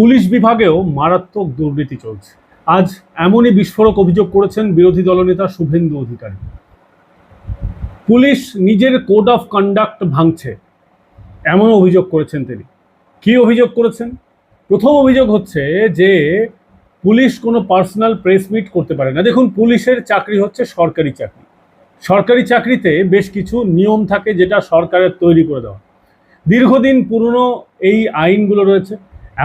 Police বিভাগেও মারাত্মক দুর্নীতি চলছে। আজ এমনই বিস্ফোরক অভিযোগ করেছেন বিরোধী দলনেতা শুভেন্দু অধিকারী। পুলিশ নিজের কোড অফ কন্ডাক্ট ভাঙছে এমন অভিযোগ করেছেন তিনি। কি অভিযোগ করেছেন? প্রথম অভিযোগ হচ্ছে যে পুলিশ কোনো পার্সোনাল প্রেস মিট করতে পারে না। দেখুন, পুলিশের চাকরি হচ্ছে সরকারি চাকরি। সরকারি চাকরিতে বেশ কিছু নিয়ম থাকে যেটা সরকারের তৈরি করে দেওয়া। দীর্ঘদিন পুরনো এই আইনগুলো রয়েছে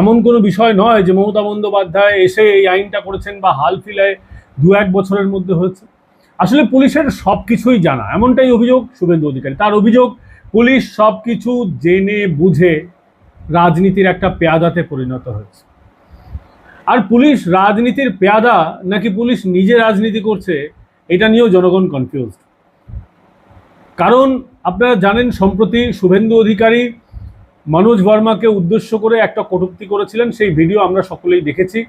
এমন কোনো বিষয় নয় যে মমতা বন্দ্যোপাধ্যায় এসে এই আইনটা করেছেন বা হাল ফিলায় দু এক বছরের মধ্যে হয়েছে। আসলে পুলিশের সব কিছুই জানা। এমনটাই অভিযোগ শুভেন্দু অধিকারী। তার অভিযোগ, পুলিশ সব কিছু জেনে বুঝে রাজনীতির একটা পেয়াদাতে পরিণত হয়েছে। আর পুলিশ রাজনীতির পেয়াদা নাকি পুলিশ নিজে রাজনীতি করছে, এটা নিয়েও জনগণ কনফিউজ কারণ আপনারা জানেন, সম্প্রতি শুভেন্দু অধিকারী মনোজ বর্মাকে উদ্দেশ্য করে একটা কটূক্তি করেছিলেন, সেই ভিডিও আমরা সকলেই দেখেছি।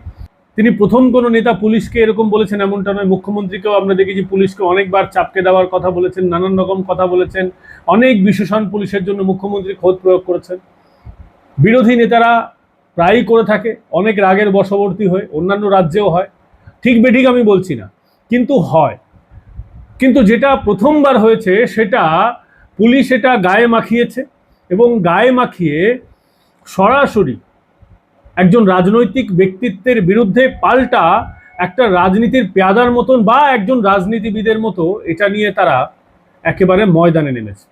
তিনি প্রথম কোনো নেতা পুলিশকে এরকম বলেছেন, এমনটা নয়। মুখ্যমন্ত্রীকেও আমরা দেখেছি, পুলিশকে অনেকবার চাপকে দেওয়ার কথা বলেছেন, নানান রকম কথা বলেছেন, অনেক বিশেষণ পুলিশের জন্য মুখ্যমন্ত্রী খোদ প্রয়োগ করেছেন। বিরোধী নেতারা প্রায়ই করে থাকে, অনেক রাগের বশবর্তী হয়ে, অন্যান্য রাজ্যেও হয়। ঠিক বেঠিক আমি বলছি না, কিন্তু হয়। কিন্তু যেটা প্রথমবার হয়েছে, সেটা পুলিশ এটা গায়ে মাখিয়েছে এবং গায়ে মাখিয়ে সরাসরি একজন রাজনৈতিক ব্যক্তিত্বের বিরুদ্ধে পাল্টা একটা রাজনীতির পেয়াদার মতন বা একজন রাজনীতিবিদের মতো এটা নিয়ে তারা একেবারে ময়দানে নেমেছে।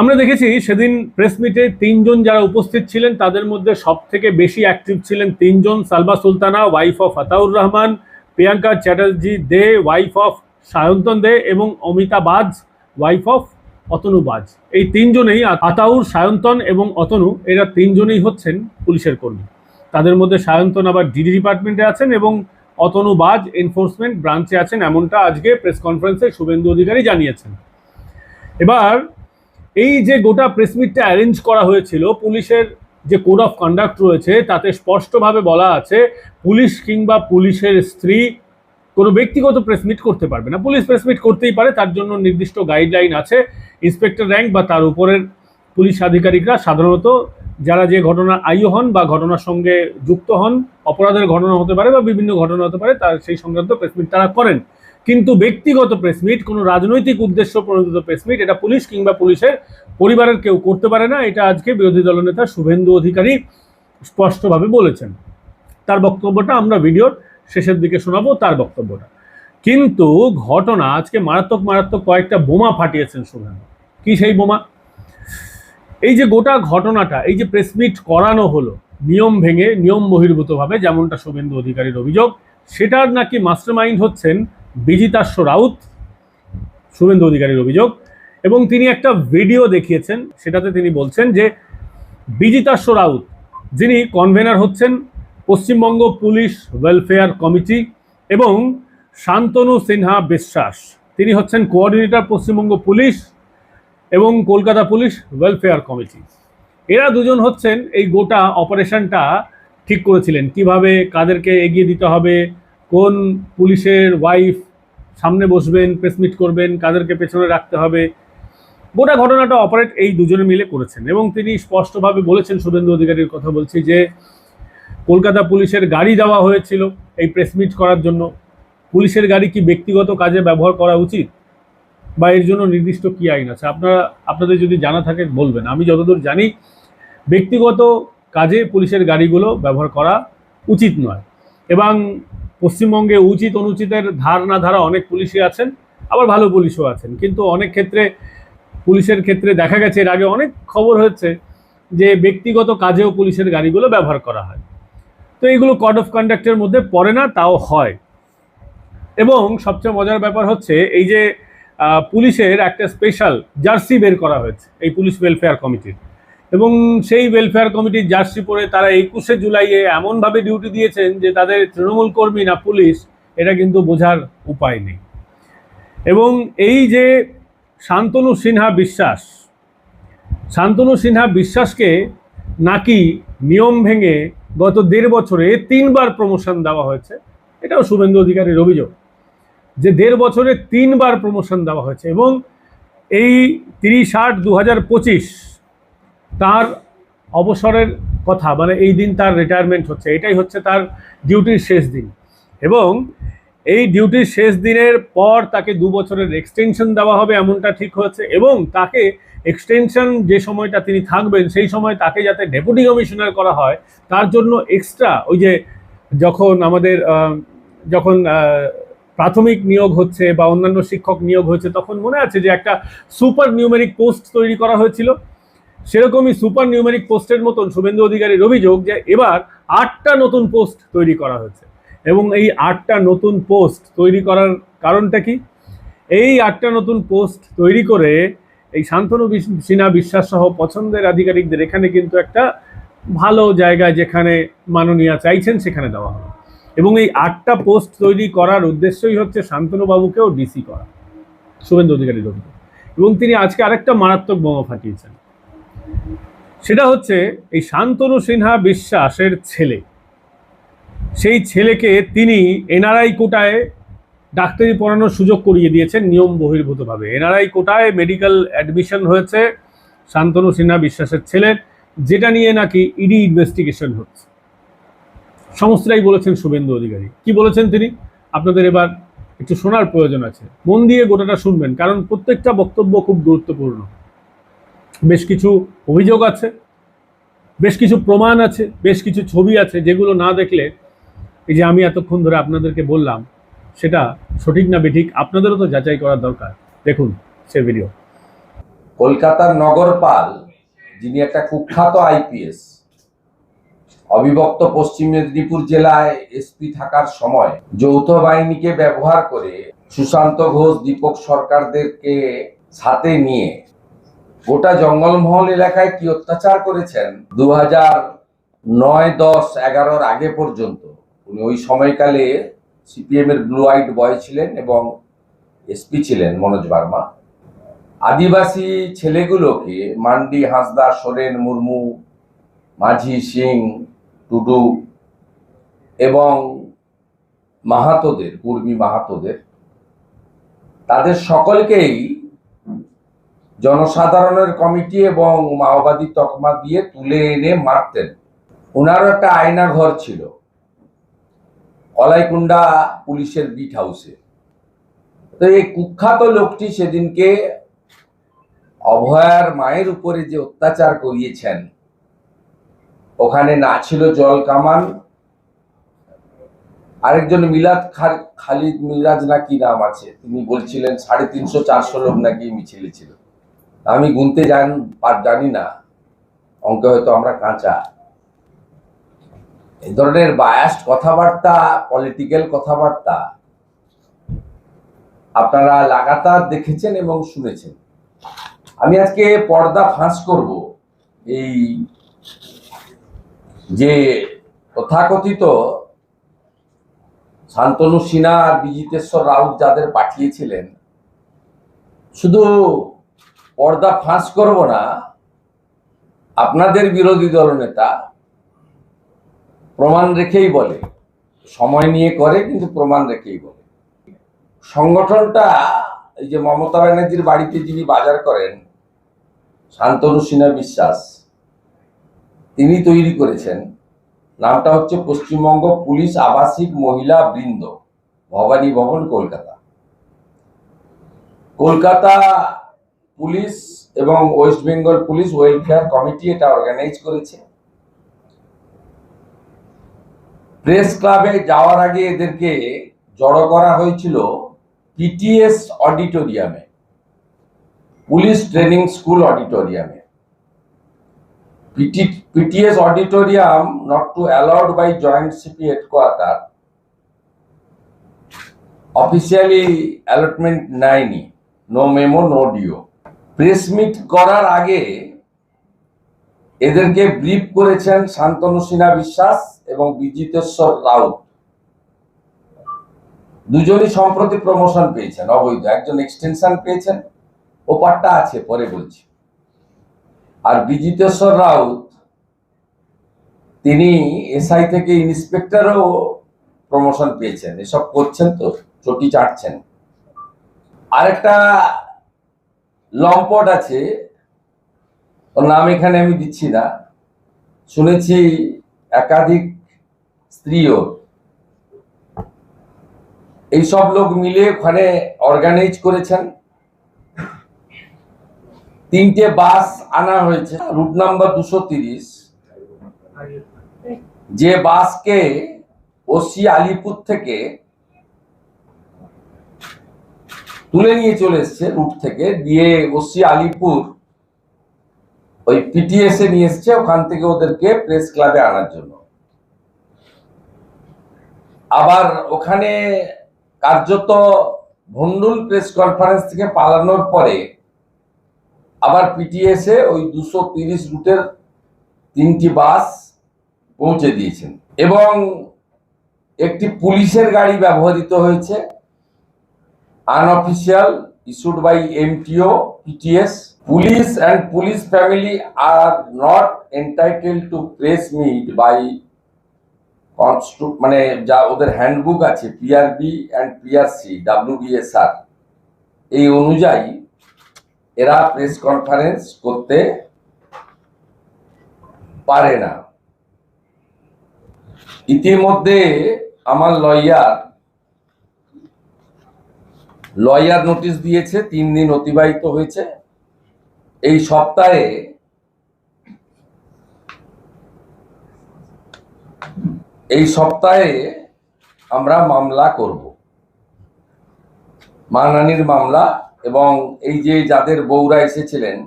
আমরা দেখেছি সেদিন প্রেস মিটে তিনজন যারা উপস্থিত ছিলেন, তাদের মধ্যে সব থেকে বেশি অ্যাক্টিভ ছিলেন তিনজন Salba Sultana wife of Ataur Rahman, Priyanka Chatterjee De wife of Sayantan De এবং অমিতা বাজ ওয়াইফ অফ অতনু বাজ। এই তিনজনেই আতাউর, সায়ন্তন এবং অতনু, এরা তিনজনেই হচ্ছেন পুলিশের কর্মী। তাদের মধ্যে সায়ন্তন আবার ডিডি ডিপার্টমেন্টে আছেন এবং অতনু বাজ এনফোর্সমেন্ট ব্রাঞ্চে আছেন এমনটা আজকে প্রেস কনফারেন্সে শুভেন্দু অধিকারী জানিয়েছেন। এবার, এই যে গোটা প্রেস মিটটা অ্যারেঞ্জ করা হয়েছিল, পুলিশের যে কোড অফ কন্ডাক্ট রয়েছে, তাতে স্পষ্টভাবে বলা আছে, পুলিশ কিংবা পুলিশের স্ত্রী কোনো ব্যক্তিগত প্রেস মিট করতে পারবে না। পুলিশ প্রেস মিট করতেই পারে, তার জন্য নির্দিষ্ট গাইডলাইন আছে। ইন্সপেক্টর র্যাঙ্ক বা তার উপরের পুলিশ আধিকারিকরা সাধারণত যারা যে ঘটনা আইও হন বা ঘটনার সঙ্গে যুক্ত হন, অপরাধের ঘটনা হতে পারে বা বিভিন্ন ঘটনা হতে পারে, তার সেই সংক্রান্ত প্রেস মিট তারা করেন। কিন্তু ব্যক্তিগত প্রেস মিট কোনো রাজনৈতিক উদ্দেশ্য প্রণোদিত প্রেস মিট এটা পুলিশ কিংবা পুলিশের পরিবারের কেউ করতে পারে না। এটা আজকে বিরোধী দলনেতা শুভেন্দু অধিকারী স্পষ্টভাবে বলেছেন। তার বক্তব্যটা আমরা ভিডিওর শেষের দিকে শোনাবো তার বক্তব্যটা। কিন্তু ঘটনা আজকে মারাত্মক মারাত্মক কয়েকটা বোমা ফাটিয়েছেন শুভেন্দু কি সেই বোমা? এই যে গোটা ঘটনাটা, এই যে প্রেসমিট করানো হলো, নিয়ম ভেঙে, নিয়ম বহির্ভূতভাবে, যেমনটা শুভেন্দু অধিকারীর অভিযোগ, সেটার নাকি মাস্টার মাইন্ড হচ্ছেন বিজিতাস্য রাউত, শুভেন্দু অধিকারীর অভিযোগ, এবং তিনি একটা ভিডিও দেখিয়েছেন, সেটাতে তিনি বলছেন যে বিজিতাস্য রাউত, যিনি কনভেনার হচ্ছেন পশ্চিমবঙ্গ পুলিশ ওয়েলফেয়ার কমিটি এবং শান্তনু সিনহা বিশ্বাস। তিনি হচ্ছেন কোঅর্ডিনেটর পশ্চিমবঙ্গ পুলিশ এবং কলকাতা পুলিশ ওয়েলফেয়ার কমিটি। এরা দুজন হচ্ছেন এই গোটা অপারেশনটা ঠিক করেছিলেন। কীভাবে, কাদেরকে এগিয়ে দিতে হবে, কোন পুলিশের ওয়াইফ সামনে বসবেন প্রেসমিট করবেন, কাদেরকে পেছনে রাখতে হবে। গোটা ঘটনাটা অপারেট এই দুজনে মিলে করেছেন এবং তিনি স্পষ্টভাবে বলেছেন, শুভেন্দু অধিকারীর কথা বলছি যে কলকাতা পুলিশের গাড়ি দেওয়া হয়েছিল এই প্রেসমিট করার জন্য। পুলিশের গাড়ি কি ব্যক্তিগত কাজে ব্যবহার করা উচিত? বা এর জন্য নির্দিষ্ট কি আইন আছে? আপনারা, আপনাদের যদি জানা থাকে বলবেন। আমি যতদূর জানি, ব্যক্তিগত কাজে পুলিশের গাড়িগুলো ব্যবহার করা উচিত নয়। এবং পশ্চিমবঙ্গে উচিত অনুচিতের ধার না ধারা অনেক পুলিশই আছেন, আবার ভালো পুলিশও আছেন। কিন্তু অনেক ক্ষেত্রে, পুলিশের ক্ষেত্রে দেখা গেছে, এর আগে অনেক খবর হচ্ছে যে ব্যক্তিগত কাজেও পুলিশের গাড়িগুলো ব্যবহার করা হয়। তো এইগুলো কোড অফ কন্ডাক্টের মধ্যে পড়ে না, তাও হয়। এবং সবচেয়ে মজার ব্যাপার হচ্ছে, এই যে পুলিশের একটা স্পেশাল জার্সি বের করা হয়েছে, এই পুলিশ ওয়েলফেয়ার কমিটির এবং সেই ওয়েলফেয়ার কমিটির জার্সি পরে তারা একুশে জুলাইয়ে এমনভাবে ডিউটি দিয়েছেন যে, তাদের তৃণমূল কর্মী না পুলিশ, এটা কিন্তু বোঝার উপায় নেই। এবং এই যে, শান্তনু সিনহা বিশ্বাস, শান্তনু সিনহা বিশ্বাসকে নাকি নিয়ম ভেঙে গত দেড় বছরে তিনবার প্রমোশন দেওয়া হয়েছে? এটাও শুভেন্দু অধিকারীর অভিযোগ। যে দেড় বছরে তিনবার প্রমোশন দেওয়া হয়েছে এবং এই তিরিশ আট দু হাজার পঁচিশ তার অবসরের কথা মানে এই দিন তার রিটায়ারমেন্ট হচ্ছে, এটাই হচ্ছে তার ডিউটির শেষ দিন। এবং এই ডিউটির শেষ দিনের পর তাকে দু বছরের এক্সটেনশন দেওয়া হবে, এমনটা ঠিক হয়েছে এবং তাকে এক্সটেনশন যে সময়টা তিনি থাকবেন, সেই সময় তাকে যাতে ডেপুটি কমিশনার করা হয়, তার জন্য এক্সট্রা ওই যে যখন আমাদের যখন প্রাথমিক নিয়োগ হচ্ছে বা অন্যান্য শিক্ষক নিয়োগ হচ্ছে, তখন মনে আছে যে একটা সুপার নিউমেরিক পোস্ট তৈরি করা হয়েছিল। সেরকমই সুপার নিউমেরিক পোস্টের মতন শুভেন্দু অধিকারীর অভিযোগ যে এবার আটটা নতুন পোস্ট তৈরি করা হয়েছে। এবং এই আটটা নতুন পোস্ট তৈরি করার কারণটা কি? এই আটটা নতুন পোস্ট তৈরি করে এই শান্তনু সিনহা বিশ্বাস সহ পছন্দের আধিকারিকদের এখানে কিন্তু একটা ভালো জায়গায় যেখানে মাননীয়া চাইছেন সেখানে দেওয়া হবে। এবং এই আটটা পোস্ট তৈরি করার উদ্দেশ্যই হচ্ছে শান্তনুবাবুকেও ডিসি করা, শুভেন্দু অধিকারীর অভিযোগ। এবং তিনি আজকে আরেকটা মারাত্মক বোমা ফাটিয়েছেন। সেটা হচ্ছে এই শান্তনু সিনহা বিশ্বাসের ছেলে। সেই ছেলেকে তিনি এনআরআই কোটায় ডাক্তারি পড়ানোর সুযোগ করিয়ে দিয়েছেন নিয়ম বহির্ভূতভাবে। এনআরআই কোটায় মেডিকেল অ্যাডমিশন হয়েছে শান্তনু সিনহা বিশ্বাসের ছেলের যেটা নিয়ে নাকি ইডি ইনভেস্টিগেশন হচ্ছে। সমস্তটাই বলেছেন শুভেন্দু অধিকারী। কি বলেছেন তিনি? আপনাদের এবার একটু শোনার প্রয়োজন আছে। মন দিয়ে গোটাটা শুনবেন, কারণ প্রত্যেকটা বক্তব্য খুব গুরুত্বপূর্ণ। বেশ কিছু অভিযোগ আছে, বেশ কিছু প্রমাণ আছে, বেশ কিছু ছবি আছে, যেগুলো না দেখলে এই যে আমি এতক্ষণ ধরে আপনাদেরকে বললাম সেটা সঠিক না বেঠিক আপনাদেরও তো যাচাই করার দরকার। দেখুন সে ভিডিও কলকাতার নগরপাল, যিনি একটা কুখ্যাত আইপিএস, অবিভক্ত পশ্চিম মেদিনীপুর জেলায় এসপি থাকার সময় যৌথ বাহিনীকে ব্যবহার করে সুশান্ত ঘোষ, দীপক সরকারদেরকে সাথে নিয়ে গোটা জঙ্গলমহল এলাকায় কি অত্যাচার করেছেন? দু হাজার নয় দশ এগারোর আগে পর্যন্ত। উনি ওই সময়কালে সিপিএম এর ব্লু হোয়াইট বয় ছিলেন এবং এসপি ছিলেন মনোজ বার্মা আদিবাসী ছেলেগুলোকে মান্ডি, হাঁসদা, সোরেন, মুর্মু, মাঝি, সিং, টুডু এবং মাহাতোদের কুর্মী মাহাতোদের, তাদের সকলকেই জনসাধারণের কমিটি এবং মাওবাদী তকমা দিয়ে তুলে এনে মারতেন। ওনারও একটা আয়না ঘর ছিল। কলাইকুণ্ডা পুলিশের বিট হাউসে। তো এই কুখ্যাত লোকটি সেদিনকে অভয়ার মায়ের উপরে যে অত্যাচার করিয়েছেন, ওখানে না ছিল জল কামান। আরেকজন মিলাদ খালিদ মিরাজ না কি নাম আছে, তিনি বলছিলেন সাড়ে তিনশো চারশো লোক নাকি মিছিলে ছিল। আমি গুনতে জান জানি না। অঙ্কে হয়তো আমরা কাঁচা। এই ধরনের বায়াস্ট কথাবার্তা পলিটিক্যাল কথাবার্তা আপনারা লাগাতার দেখেছেন এবং শুনেছেন। আমি আজকে পর্দা ফাঁস করব এই যে তথাকথিত শান্তনু সিনহা আর বিজিতেশ্বর রাউত যাদের পাঠিয়েছিলেন, শুধু পর্দা ফাঁস করব না, আপনাদের বিরোধী দলনেতা প্রমাণ রেখেই বলে। সময় নিয়ে করে, কিন্তু প্রমাণ রেখেই বলে। সংগঠনটা, এই যে মমতা ব্যানার্জির বাড়িতে যিনি বাজার করেন, শান্তনু সিনহা বিশ্বাস, তিনি তৈরি করেছেন। নামটা হচ্ছে পশ্চিমবঙ্গ পুলিশ আবাসিক মহিলা বৃন্দ, ভবানী ভবন, কলকাতা। কলকাতা পুলিশ এবং West Bengal police welfare committee এটা অর্গানাইজ করেছে। প্রেস ক্লাবে যাওয়ার আগে এদেরকে জড়ো করা হয়েছিল পিটিএস অডিটোরিয়ামে, পুলিশ ট্রেনিং স্কুল অডিটোরিয়ামে। PTS auditorium not to allowed by joint CP headquarter officially allotment নেয়নি no memo no DO press meet করার আগে এদেরকে ব্রিফ করেছেন শান্তনু সিনহা বিশ্বাস এবং বিজিতেশ্বর রাউত। দুজনই সম্প্রতি প্রমোশন পেয়েছেন, অবৈধ। একজন এক্সটেনশন পেয়েছেন, ওপারটা আছে, পরে বলছি। আর বিজিতেশ্বর রাউত, তিনি এসআই থেকে ইন্সপেক্টরও প্রমোশন পেয়েছেন। এসব করছেন তো, চটি চাটছেন। আরেকটা লম্পট আছে ওর নাম এখানে আমি দিচ্ছি না। শুনেছি একাধিক স্ত্রীও। এইসব লোক মিলে ওখানে অর্গানাইজ করেছেন। তিনটে বাস আনা হয়েছে রুট নাম্বার দুশো তিরিশ। যে বাসকে ওসি আলিপুর থেকে তুলে নিয়ে চলে এসছে রুট থেকে, দিয়ে ওসি আলিপুর ওই পিটিএস এ নিয়ে এসছে, ওখান থেকে ওদেরকে প্রেস ক্লাবে আনার জন্য। আবার ওখানে কার্যত ভন্ডুল প্রেস কনফারেন্স থেকে পালানোর পরে, আবার পিটিএস এ ওই দুশো তিরিশ রুটের তিনটি বাস পৌঁছে দিয়েছেন। এবং একটি পুলিশের গাড়ি ব্যবহৃত হয়েছে। Unofficial issued by MTO PTS police and police family are not entitle to press meet by মানে যা ওদের হ্যান্ডবুক আছে পিআরবি অ্যান্ড পিআরসি ডাব্লিউবিএসআর এই অনুযায়ী এরা প্রেস কনফারেন্স করতে পারে না। ইতিমধ্যে আমার লয়ার লয়ার নোটিশ দিয়েছে, তিন দিন অতিবাহিত হয়েছে। এই সপ্তাহে এই সপ্তাহে আমরা মামলা করব। মানহানির মামলা এবং এই যে যাদের বউরা এসেছিলেন,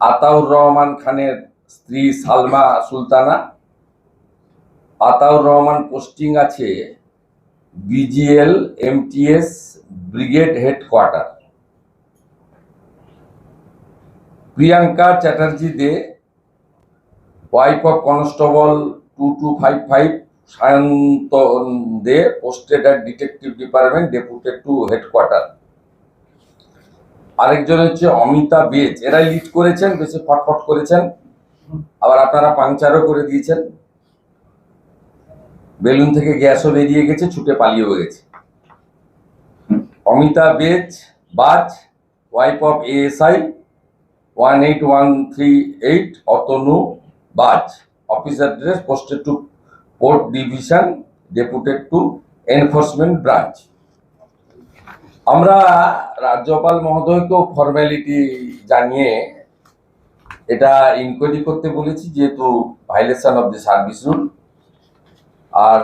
আতাউর রহমান খানের স্ত্রী সালমা সুলতানা, আতাউর রহমান পোস্টিং আছে BGL MTS brigade headquarter Priyanka Chatterjee De wife of constable two two five five Sayanta De posted at detective department deputed to headquarter আরেকজন হচ্ছে অমিতা বেজ এরা লিড করেছেন, বেশি ফটফট করেছেন। আবার আপনারা পাংচারও করে দিয়েছেন। বেলুন থেকে গ্যাসও বেরিয়ে গেছে, ছুটে পালিয়েও গেছে। Amita Bej, Baj wife of ASI, one eight one three eight, Atanu Baj. Office address posted to port division, deputed to enforcement branch. আমরা রাজ্যপাল মহোদয়কেও ফর্মালিটি জানিয়ে এটা ইনকোয়ারি করতে বলেছি, যেহেতু violation of the service rule আর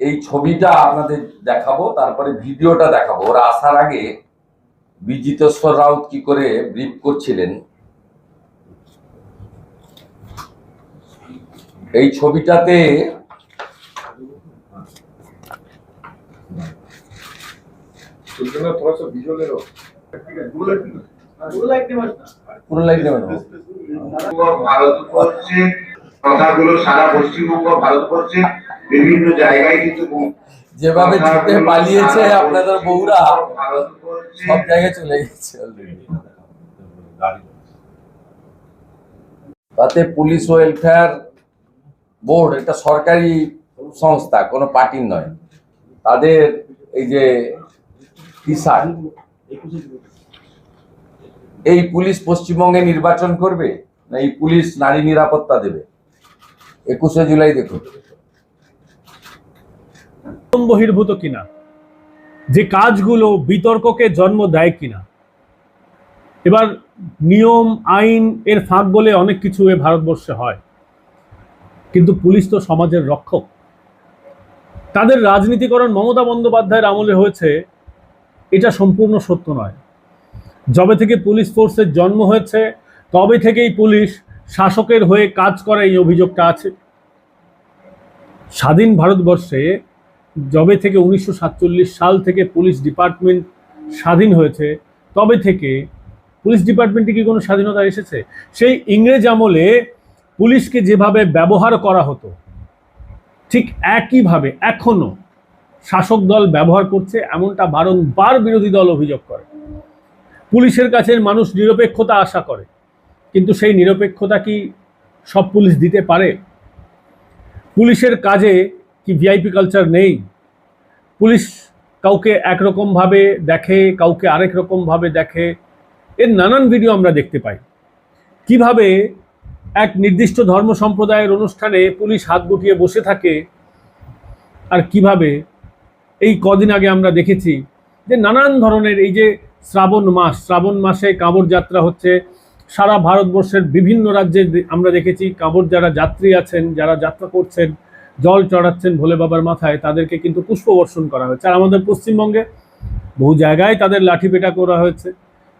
এই ছবিটা আপনাদের দেখাবো তারপরে ভিডিওটা দেখাবো। ওরা আসার আগে বিজিতেশ্বর রাউত কি করে ব্রিফ করছিলেন এই ছবিটাতে আচ্ছা। ভারত কথাগুলো সারা পশ্চিমবঙ্গ ভারতবর্ষে বিভিন্ন জায়গায় কিন্তু যেভাবে ছুটে পালিয়েছে আপনাদের বউরা সব জায়গায় চলে গেছে তাতে পুলিশ ওয়েলফেয়ার বোর্ড এটা সরকারি সংস্থা কোনো পার্টির নয়। তাদের এই যে টি এই পুলিশ পশ্চিমবঙ্গে নির্বাচন করবে? না এই পুলিশ নারী নিরাপত্তা দেবে? একুশে জুলাই দেখুন। বহির্ভূত কিনা? যে কাজগুলো বিতর্ককে জন্ম দেয় কিনা? এবার নিয়ম, আইন এর ফাঁক বলে অনেক কিছু এ ভারতবর্ষে হয়। কিন্তু পুলিশ তো সমাজের রক্ষক। তাদের রাজনীতিকরণ মমতা বন্দ্যোপাধ্যায়ের আমলে হয়েছে, এটা সম্পূর্ণ সত্য নয়। যবে থেকে পুলিশ ফোর্সের জন্ম হয়েছে, তবে থেকেই পুলিশ শাসকের হয়ে কাজ করে এই অভিযোগটা আছে। স্বাধীন ভারতবর্ষে যবে থেকে উনিশশো সাতচল্লিশ সাল থেকে পুলিশ ডিপার্টমেন্ট স্বাধীন হয়েছে, তবে থেকে পুলিশ ডিপার্টমেন্টে কি কোনো স্বাধীনতা এসেছে? সেই ইংরেজ আমলে পুলিশকে যেভাবে ব্যবহার করা হতো, ঠিক একইভাবে এখনও শাসক দল ব্যবহার করছে, এমনটা বারংবার বিরোধী দল অভিযোগ করে। পুলিশের কাছে মানুষ নিরপেক্ষতা আশা করে। কিন্তু সেই নিরপেক্ষতা কি সব পুলিশ দিতে পারে? পুলিশের কাজে কি ভিআইপি কালচার নেই? পুলিশ কাউকে একরকমভাবে দেখে, কাউকে আরেক রকমভাবে দেখে। এর নানান ভিডিও আমরা দেখতে পাই। কীভাবে এক নির্দিষ্ট ধর্ম সম্প্রদায়ের অনুষ্ঠানে পুলিশ হাত গুটিয়ে বসে থাকে আর কীভাবে এই কদিন আগে আমরা দেখেছি যে নানান ধরনের এই যে শ্রাবণ মাস, শ্রাবণ মাসে কাঁবর যাত্রা হচ্ছে সারা ভারতবর্ষের বিভিন্ন রাজ্যে আমরা দেখেছি কাঁবর যারা যাত্রী আছেন, যারা যাত্রা করছেন, জল চড়াচ্ছেন ভোলে বাবার মাথায়, তাদেরকে কিন্তু পুষ্পবর্ষণ করা হয়েছে। আর আমাদের পশ্চিমবঙ্গে বহু জায়গায় তাদের লাঠিপেটা করা হয়েছে,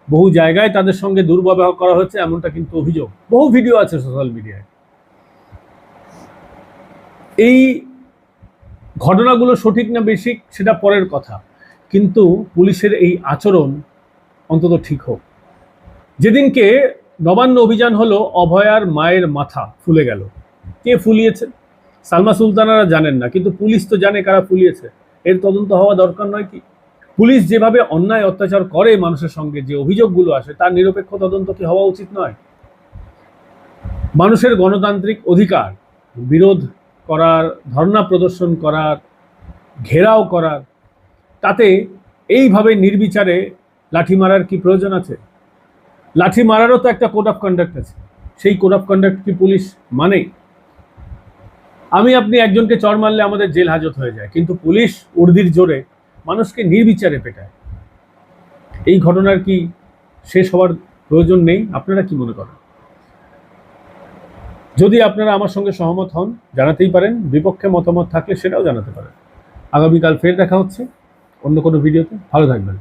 বহু জায়গায় তাদের সঙ্গে দুর্ব্যবহার করা হয়েছে, এমনটা কিন্তু অভিযোগ। বহু ভিডিও আছে সোশ্যাল মিডিয়ায়। এই ঘটনাগুলো সঠিক না বেশি সেটা পরের কথা। কিন্তু পুলিশের এই আচরণ অন্তত ঠিক হোক। যেদিনকে নবান্ন অভিযান হলো অভয়ার মায়ের মাথা ফুলে গেল। কে ফুলিয়েছে? সালমা সুলতানারা জানেন না, কিন্তু পুলিশ তো জানে কারা ফুলিয়েছে। এর তদন্ত হওয়া দরকার নয় কি? পুলিশ যেভাবে অন্যায় অত্যাচার করে মানুষের সঙ্গে, যে অভিযোগগুলো আসে, তার নিরপেক্ষ তদন্ত কি হওয়া উচিত নয়? মানুষের গণতান্ত্রিক অধিকার, বিরোধ করার, ধর্ণা প্রদর্শন করার, ঘেরাও করার, তাতে এইভাবে নির্বিচারে লাঠি মারার কি প্রয়োজন আছে? লাঠি মারারও তো একটা কোড অফ কন্ডাক্ট আছে। সেই কোড অফ কন্ডাক্ট কি পুলিশ মানে? আমি আপনি একজনকে চর মারলে আমাদের জেল হাজত হয়ে যায়, কিন্তু পুলিশ উর্দির জোরে মানুষকে নির্বিচারে পেটায়। এই ঘটনার কি শেষ হওয়ার প্রয়োজন নেই? আপনারা কি মনে করেন? যদি আপনারা আমার সঙ্গে সহমত হন, জানাতেই পারেন, বিপক্ষে মতামত থাকলে সেটাও জানাতে পারেন। আগামীকাল ফের দেখা হচ্ছে অন্য কোনো ভিডিওতে। ভালো থাকবেন।